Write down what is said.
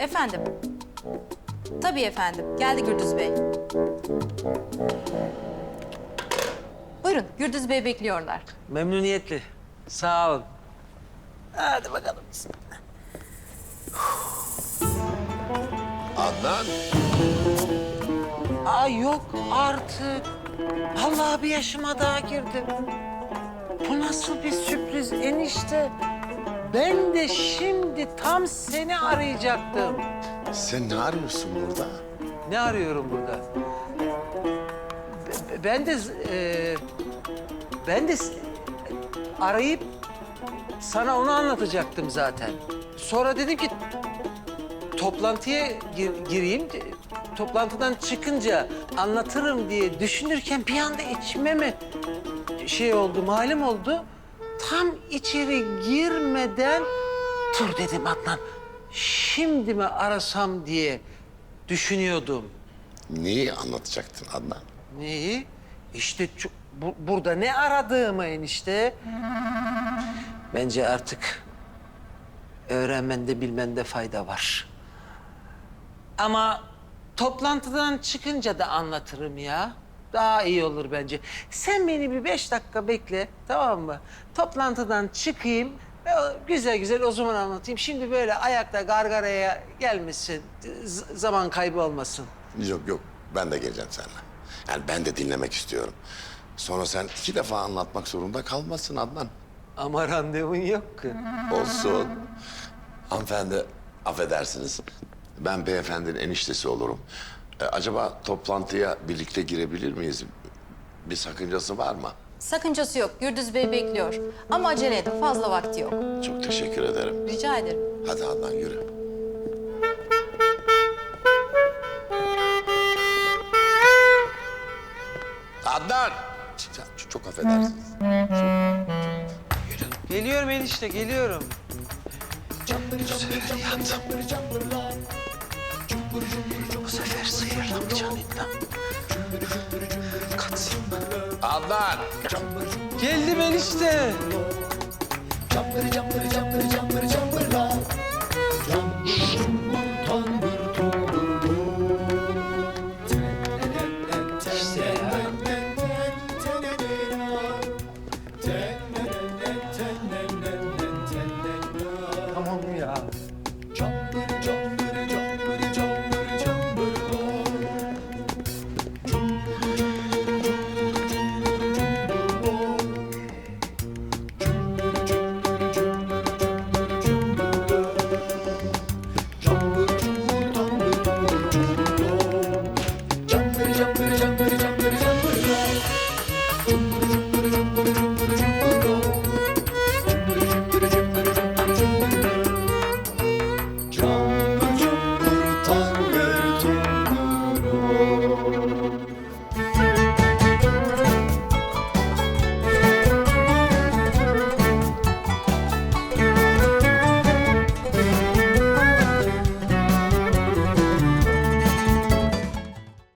Efendim. Tabii efendim. Geldi Gürdüz Bey. Buyurun, Gürdüz Bey bekliyorlar. Memnuniyetle. Sağ olun. Hadi bakalım. Adnan. Aa yok artık. Vallahi bir yaşıma daha girdim. Bu nasıl bir sürpriz enişte? Ben de şimdi tam seni arayacaktım. Sen ne arıyorsun burada? Ne arıyorum burada? Be- Ben de e, ben de s- arayıp sana onu anlatacaktım zaten. Sonra dedim ki toplantıya gir- gireyim. Toplantıdan çıkınca anlatırım diye düşünürken bir anda içime mi şey oldu, malum oldu. Tam içeri girmeden dur dedim Adnan. Şimdi mi arasam diye düşünüyordum. Neyi anlatacaktın Adnan? Neyi? İşte bu- burada ne aradığımı enişte. Bence artık öğrenmende bilmende fayda var. Ama toplantıdan çıkınca da anlatırım ya. Daha iyi olur bence. Sen beni bir beş dakika bekle, tamam mı? Toplantıdan çıkayım, ve güzel güzel o zaman anlatayım. Şimdi böyle ayakta gargaraya gelmesin, z- zaman kaybı olmasın. Yok yok ben de geleceğim seninle. Yani ben de dinlemek istiyorum. Sonra sen iki defa anlatmak zorunda kalmasın Adnan. Ama randevun yok ki. Olsun. Hanımefendi affedersiniz. Ben beyefendinin eniştesi olurum. Ee, acaba toplantıya birlikte girebilir miyiz? Bir sakıncası var mı? Sakıncası yok, Gürdüz Bey bekliyor. Ama acele edin, fazla vakti yok. Çok teşekkür ederim. Rica ederim. Hadi Adnan yürü. Adnan! Ç- Çok affedersiniz. Geliyorum enişte, geliyorum. Bu sefer sıyırlamayacağım İdnan. Kaçsın. Adnan! Geldim enişte.